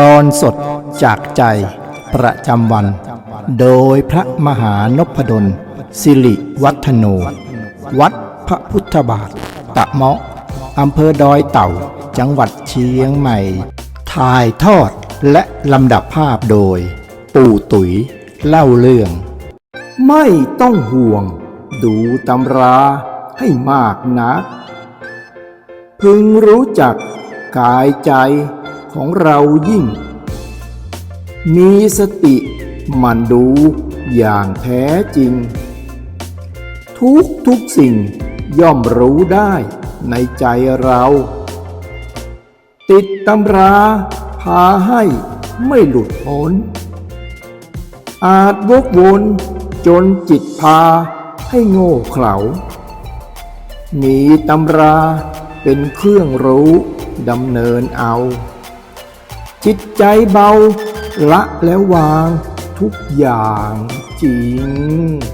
ตอนสดจากใจประจำวัน โดยพระมหานพดล สิริวัฒโน วัดพระพุทธบาท ตะเมาะอำเภอดอยเต่า จังหวัดเชียงใหม่ ถ่ายทอดและลำดับภาพโดย ปู่ตุ๋ยเล่าเรื่อง ไม่ต้องห่วง ดูตำราให้มากนักพึงรู้จักกายใจ ของเรายิ่ง มีสติมันดูอย่างแท้จริง ทุกทุกสิ่งย่อมรู้ได้ในใจเรา ติดตำราพาให้ไม่หลุดพ้น อาจวกวนจนจิตพาให้โง่เขลา มีตำราเป็นเครื่องรู้ดำเนินเอา จิตใจเบาละแล้ววางทุกอย่างจริง